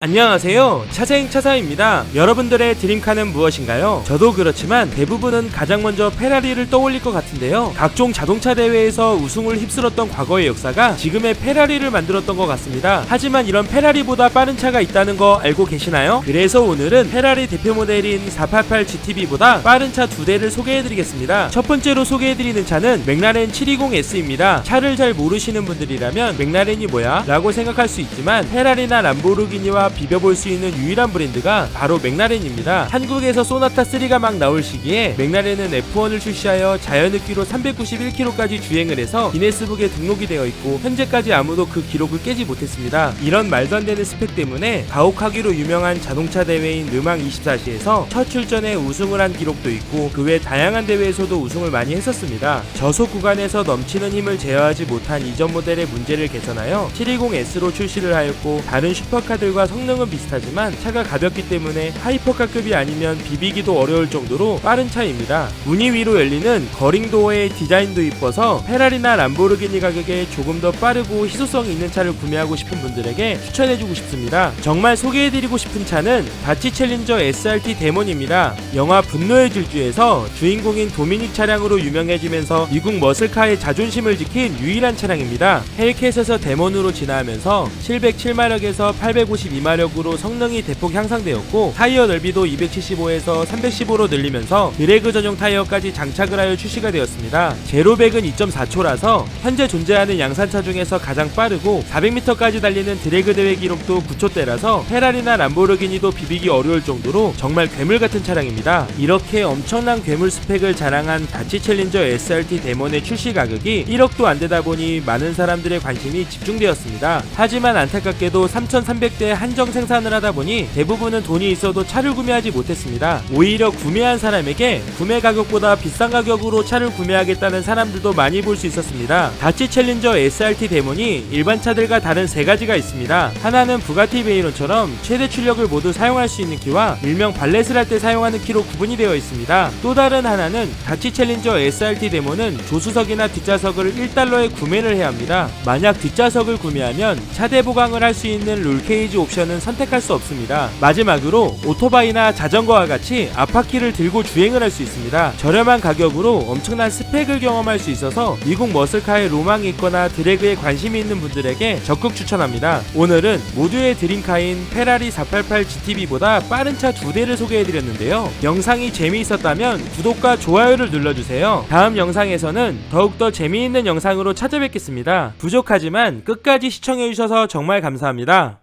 안녕하세요. 차생 차사입니다. 여러분들의 드림카는 무엇인가요? 저도 그렇지만 대부분은 가장 먼저 페라리를 떠올릴 것 같은데요. 각종 자동차 대회에서 우승을 휩쓸었던 과거의 역사가 지금의 페라리를 만들었던 것 같습니다. 하지만 이런 페라리보다 빠른 차가 있다는 거 알고 계시나요? 그래서 오늘은 페라리 대표 모델인 488 GTB보다 빠른 차 두 대를 소개해드리겠습니다. 첫 번째로 소개해드리는 차는 맥라렌 720S입니다. 차를 잘 모르시는 분들이라면 맥라렌이 뭐야? 라고 생각할 수 있지만 페라리나 람보르기니와 비벼볼 수 있는 유일한 브랜드가 바로 맥라렌입니다. 한국에서 소나타 3가 막 나올 시기에 맥라렌은 F1을 출시하여 자연흡기로 391km까지 주행을 해서 기네스북에 등록이 되어 있고 현재까지 아무도 그 기록을 깨지 못했습니다. 이런 말도 안 되는 스펙 때문에 가혹하기로 유명한 자동차 대회인 르망 24시에서 첫 출전에 우승을 한 기록도 있고 그 외 다양한 대회에서도 우승을 많이 했었습니다. 저속 구간에서 넘치는 힘을 제어하지 못한 이전 모델의 문제를 개선하여 720S로 출시를 하였고 다른 슈퍼카들과 성 능은 비슷하지만 차가 가볍기 때문에 하이퍼카급이 아니면 비비기도 어려울 정도로 빠른 차입니다. 무늬 위로 열리는 거링도어의 디자인도 이뻐서 페라리나 람보르기니 가격에 조금 더 빠르고 희소성이 있는 차를 구매하고 싶은 분들에게 추천해주고 싶습니다. 정말 소개해드리고 싶은 차는 다치 챌린저 SRT 데몬입니다. 영화 분노의 질주에서 주인공인 도미닉 차량으로 유명해지면서 미국 머슬카의 자존심을 지킨 유일한 차량입니다. 헬캣에서 데몬으로 진화하면서 707마력에서 852마 력으로 성능이 대폭 향상되었고 타이어 넓이도 275에서 315로 늘리면서 드래그 전용 타이어까지 장착을 하여 출시가 되었습니다. 제로백은 2.4초라서 현재 존재하는 양산차 중에서 가장 빠르고 400m까지 달리는 드래그 대회 기록도 9초대라서 페라리나 람보르기니도 비비기 어려울 정도로 정말 괴물 같은 차량입니다. 이렇게 엄청난 괴물 스펙을 자랑한 다치 챌린저 SRT 데몬의 출시 가격이 1억도 안 되다 보니 많은 사람들의 관심이 집중되었습니다. 하지만 안타깝게도 3,300대 한정 생산을 하다 보니 대부분은 돈이 있어도 차를 구매하지 못했습니다. 오히려 구매한 사람에게 구매 가격보다 비싼 가격으로 차를 구매하겠다는 사람들도 많이 볼 수 있었습니다. 다치 챌린저 SRT 데몬이 일반 차들과 다른 세 가지가 있습니다. 하나는 부가티 베이론처럼 최대 출력을 모두 사용할 수 있는 키와 일명 발렛을 할 때 사용하는 키로 구분이 되어 있습니다. 또 다른 하나는 다치 챌린저 SRT 데모는 조수석이나 뒷좌석을 1달러에 구매를 해야 합니다. 만약 뒷좌석을 구매하면 차대 보강을 할 수 있는 롤케이지 옵션 은 선택할 수 없습니다. 마지막으로 오토바이나 자전거와 같이 앞바퀴를 들고 주행을 할 수 있습니다. 저렴한 가격으로 엄청난 스펙을 경험할 수 있어서 미국 머슬카의 로망이 있거나 드래그에 관심이 있는 분들에게 적극 추천합니다. 오늘은 모두의 드림카인 페라리 488 GTB보다 빠른 차 두 대를 소개해드렸는데요. 영상이 재미있었다면 구독과 좋아요를 눌러주세요. 다음 영상에서는 더욱더 재미있는 영상으로 찾아뵙겠습니다. 부족하지만 끝까지 시청해주셔서 정말 감사합니다.